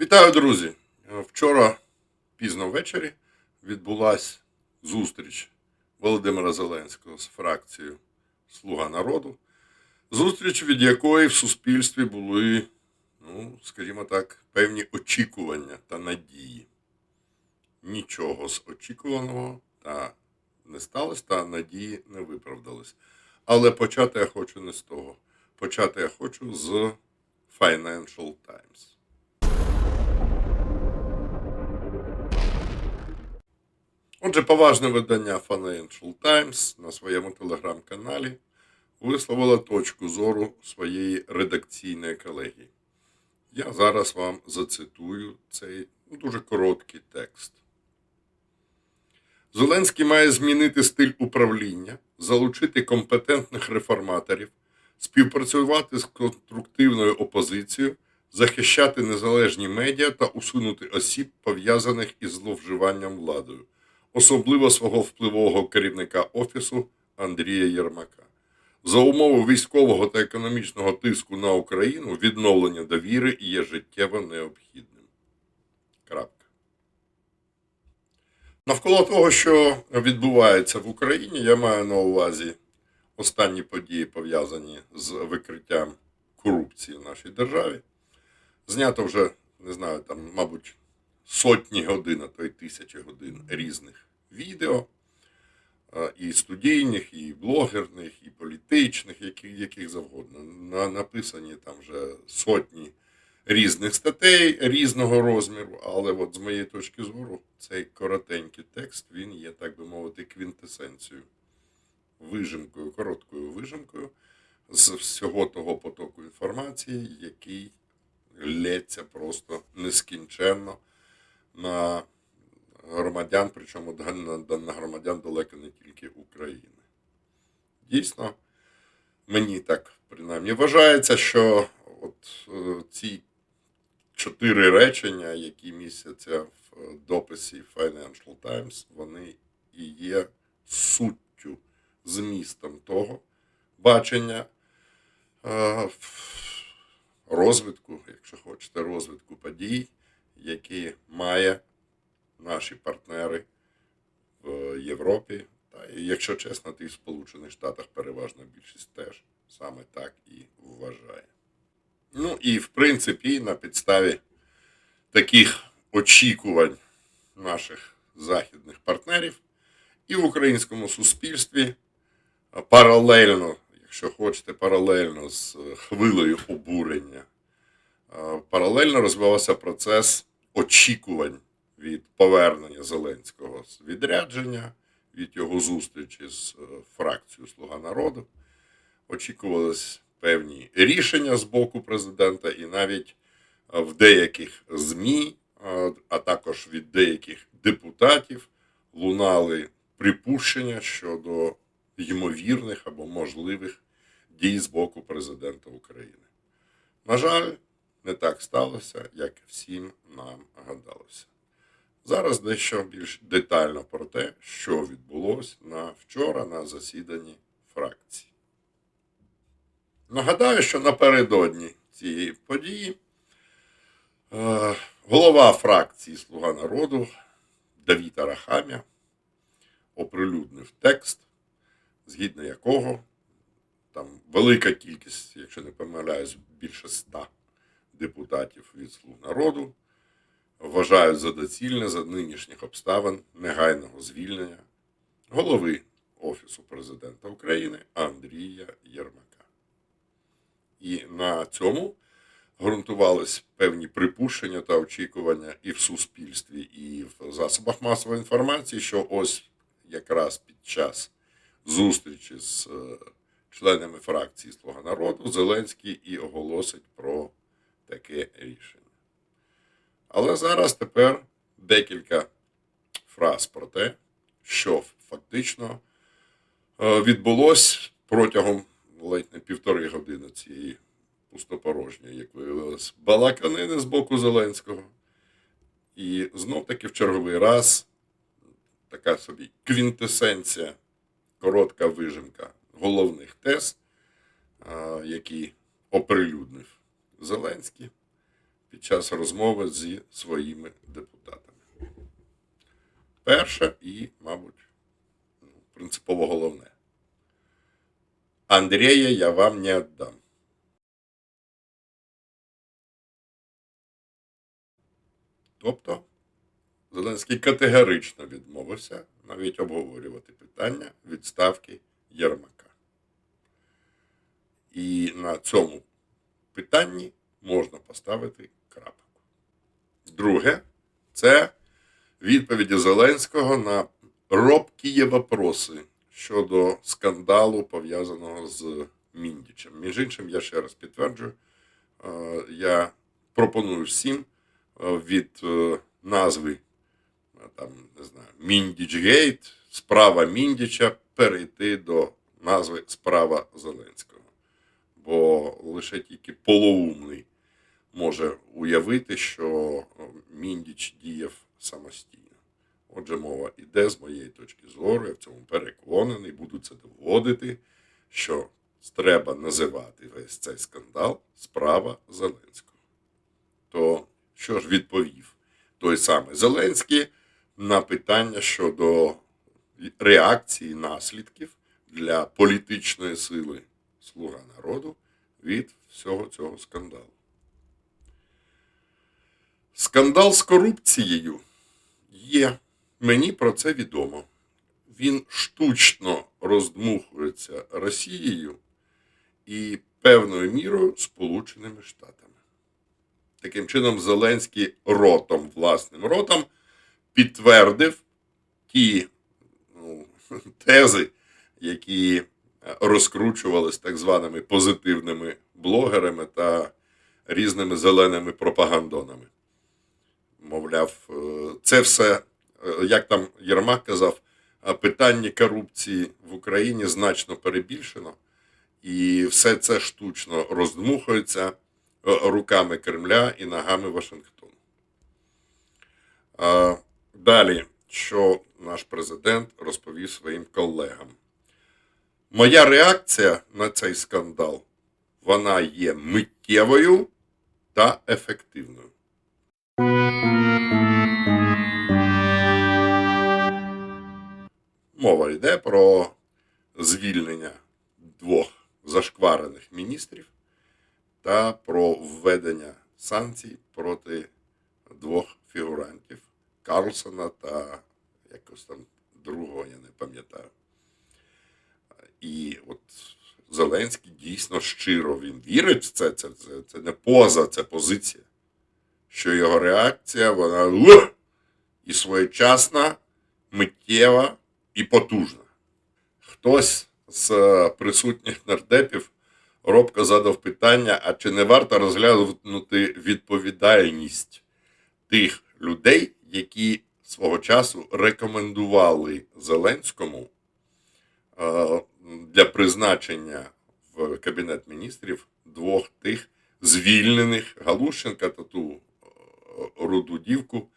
Вітаю, друзі! Вчора пізно ввечері відбулася зустріч Володимира Зеленського з фракцією Слуга народу. Зустріч, від якої в суспільстві були, ну, скажімо так, певні очікування та надії. Нічого з очікуваного та не сталося, та надії не виправдались. Але почати я хочу не з того. Почати я хочу з Financial Times. Отже, поважне видання Financial Times на своєму телеграм-каналі висловило точку зору своєї редакційної колегії. Я зараз вам зацитую цей ну, дуже короткий текст. Зеленський має змінити стиль управління, залучити компетентних реформаторів, співпрацювати з конструктивною опозицією, захищати незалежні медіа та усунути осіб, пов'язаних із зловживанням владою, особливо свого впливового керівника офісу Андрія Єрмака. За умови військового та економічного тиску на Україну відновлення довіри є життєво необхідним. Крапка. Навколо того, що відбувається в Україні, я маю на увазі останні події, пов'язані з викриттям корупції в нашій державі. Знято вже, не знаю, там, мабуть, сотні годин, а то й тисячі годин різних відео, е, і студійних, і блогерних, і політичних, які, яких завгодно. На, написані там вже сотні різних статей різного розміру, але от з моєї точки зору, цей коротенький текст, він є, так би мовити, квінтесенцією, вижимкою, короткою вижимкою з всього того потоку інформації, який лється просто нескінченно на громадян, причому на, громадян далеко не тільки України. Дійсно, мені так принаймні вважається, що от е, ці чотири речення, які містяться в е, дописі Financial Times, вони і є суттю, змістом того бачення е, розвитку, якщо хочете, розвитку подій, які має наші партнери в Європі, та і, якщо чесно, то і в Сполучених Штатах переважна більшість теж саме так і вважає. Ну і в принципі, на підставі таких очікувань наших західних партнерів і в українському суспільстві паралельно, якщо хочете, паралельно з хвилею обурення, паралельно розвивався процес очікувань від повернення Зеленського з відрядження, від його зустрічі з е, фракцією Слуга народу. Очікувались певні рішення з боку президента, і навіть е, в деяких ЗМІ, е, а також від деяких депутатів лунали припущення щодо ймовірних або можливих дій з боку президента України. На жаль, не так сталося, як всім нам гадалося. Зараз дещо більш детально про те, що відбулося на вчора на засіданні фракції. Нагадаю, що напередодні цієї події е, голова фракції Слуга народу Давід Арахамія оприлюднив текст, згідно якого там велика кількість, якщо не помиляюсь, більше ста депутатів від Слуг народу вважають за доцільне за нинішніх обставин негайного звільнення голови Офісу президента України Андрія Єрмака. І на цьому ґрунтувались певні припущення та очікування і в суспільстві, і в засобах масової інформації, що ось якраз під час зустрічі з е, членами фракції Слуга народу Зеленський і оголосить про таке рішення. Але зараз тепер декілька фраз про те, що фактично е, відбулось протягом ледь не півтори години цієї пустопорожньої, як виявилось, балаканини з боку Зеленського. І знов таки в черговий раз така собі квінтесенція, коротка вижимка головних тез, які оприлюднив Зеленський. Під час розмови зі своїми депутатами. Перше і, мабуть, ну, принципово головне. Андрія я вам не віддам. Тобто Зеленський категорично відмовився навіть обговорювати питання відставки Єрмака. І на цьому питанні можна поставити крапку. Друге, це відповіді Зеленського на робкі вопроси щодо скандалу, пов'язаного з Міндічем. Між іншим, я ще раз підтверджую, е, я пропоную всім е, від е, назви там, не знаю, Міндічгейт, справа Міндіча перейти до назви справа Зеленського. Бо лише тільки полоумний може уявити, що е, Міндіч діяв самостійно. Отже, мова іде з моєї точки зору, я в цьому переконаний, буду це доводити, що треба називати весь цей скандал справа Зеленського. То що ж відповів той самий Зеленський на питання щодо реакції наслідків для політичної сили Слуга народу від всього цього скандалу. Скандал з корупцією є. Мені про це відомо. Він штучно роздмухується Росією і певною мірою Сполученими Штатами. Таким чином, Зеленський ротом, власним ротом, підтвердив ті ну, тези, які розкручувались так званими позитивними блогерами та різними зеленими пропагандонами. Мовляв, е, це все, е, як там Єрмак казав, питання корупції в Україні значно перебільшено, і все це штучно роздмухується е, руками Кремля і ногами Вашингтону. Далі, що наш президент розповів своїм колегам. Моя реакція на цей скандал вона є миттєвою та ефективною. Мова йде про звільнення двох зашкварених міністрів та про введення санкцій проти двох фігурантів Карлсона та якось там другого, я не пам'ятаю. І от Зеленський дійсно щиро він вірить в це, це, це, це не поза, це позиція. Що його реакція, вона і своєчасна, миттєва і потужна. Хтось з е, присутніх нардепів робко задав питання: а чи не варто розглянути відповідальність тих людей, які свого часу рекомендували Зеленському для призначення в Кабінет міністрів двох тих звільнених Галущенка та ту е, руду дівку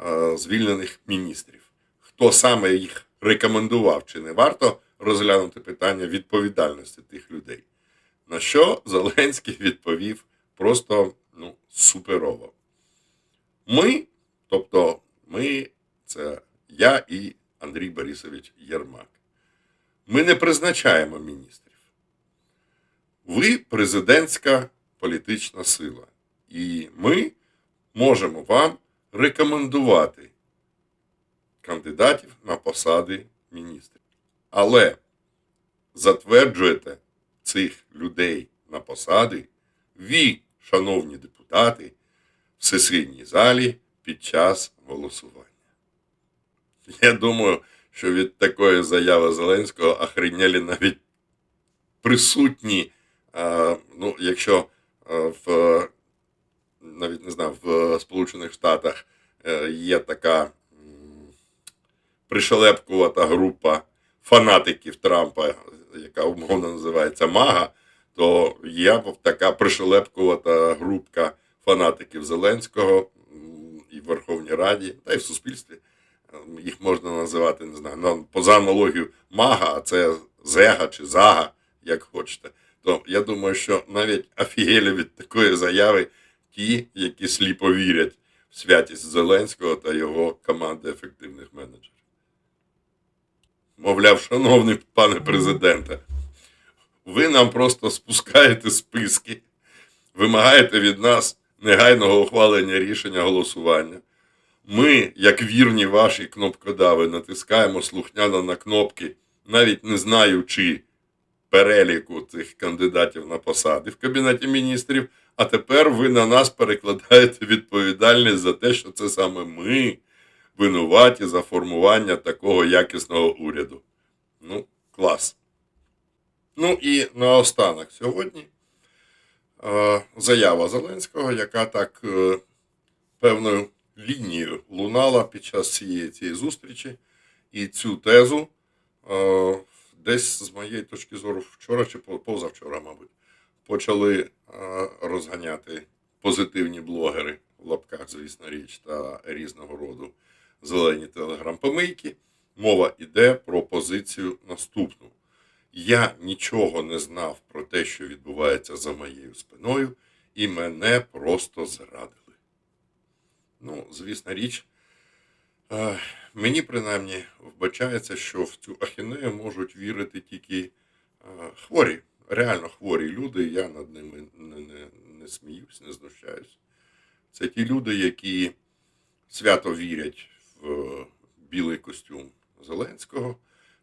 е, звільнених міністрів. Хто саме їх рекомендував, чи не варто розглянути питання відповідальності тих людей? На що Зеленський відповів просто ну, суперово. Ми, тобто ми, це я і Андрій Борисович Єрмак. Ми не призначаємо міністрів. Ви президентська політична сила. І ми можемо вам рекомендувати кандидатів на посади міністрів. Але затверджуєте цих людей на посади ви, шановні депутати, в сесійній залі під час голосування. Я думаю, що від такої заяви Зеленського охренели навіть присутні, ну, якщо в навіть не знаю, в Сполучених Штатах е, є така пришелепкувата група фанатиків Трампа, яка умовно називається Мага, то є така пришелепкувата групка фанатиків Зеленського і в Верховній Раді, та й в суспільстві. Їх можна називати, не знаю, ну, поза аналогію Мага, а це Зега чи Зага, як хочете. То я думаю, що навіть офігелі від такої заяви ті, які сліпо вірять в святість Зеленського та його команди ефективних менеджерів. Мовляв, шановний пане президенте, ви нам просто спускаєте списки, вимагаєте від нас негайного ухвалення рішення голосування. Ми, як вірні ваші кнопкодави, натискаємо слухняно на кнопки, навіть не знаючи переліку цих кандидатів на посади в Кабінеті міністрів. А тепер ви на нас перекладаєте відповідальність за те, що це саме ми винуваті за формування такого якісного уряду. Ну, клас. Ну і наостанок сьогодні е, заява Зеленського, яка так е, певною лінією лунала під час цієї, цієї зустрічі. І цю тезу е, десь з моєї точки зору вчора чи позавчора, мабуть, почали е, розганяти позитивні блогери в лапках, звісно, річ, та різного роду зелені телеграм-помийки. Мова йде про позицію наступну. Я нічого не знав про те, що відбувається за моєю спиною, і мене просто зрадили. Ну, звісна річ, мені принаймні вбачається, що в цю ахінею можуть вірити тільки хворі, реально хворі люди. Я над ними не, не, не сміюсь, не знущаюсь. Це ті люди, які свято вірять в білий костюм Зеленського.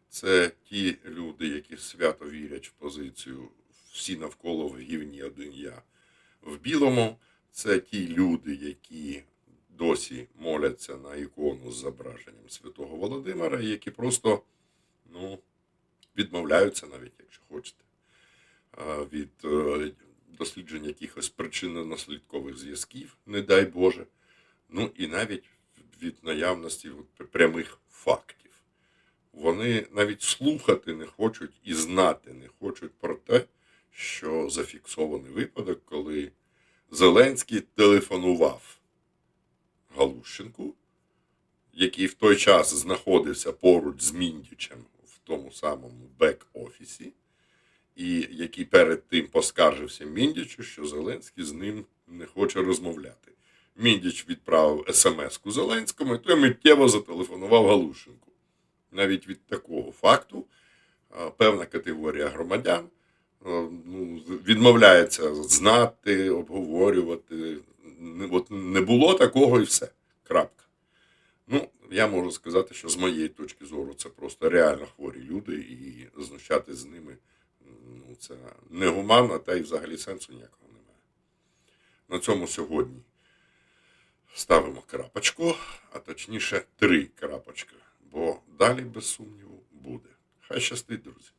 Це ті люди, які свято вірять в позицію всі навколо в гівні один я в білому. Це ті люди, які досі моляться на ікону з зображенням святого Володимира, які просто ну, відмовляються, навіть якщо хочете, від е, досліджень якихось причинно-наслідкових зв'язків, не дай Боже, ну і навіть від наявності прямих фактів. Вони навіть слухати не хочуть і знати не хочуть про те, що зафіксований випадок, коли Зеленський телефонував Галущенку, який в той час знаходився поруч з Міндічем в тому самому бек-офісі, і який перед тим поскаржився Міндічу, що Зеленський з ним не хоче розмовляти. Міндіч відправив смс-ку Зеленському, і той миттєво зателефонував Галущенку. Навіть від такого факту певна категорія громадян ну, відмовляється знати, обговорювати. От не було такого і все. Крапка. Ну, я можу сказати, що з моєї точки зору це просто реально хворі люди, і знущатись з ними ну, це негуманно, та й взагалі сенсу ніякого немає. На цьому сьогодні ставимо крапочку, а точніше три крапочки, бо далі, без сумніву, буде. Хай щастить, друзі.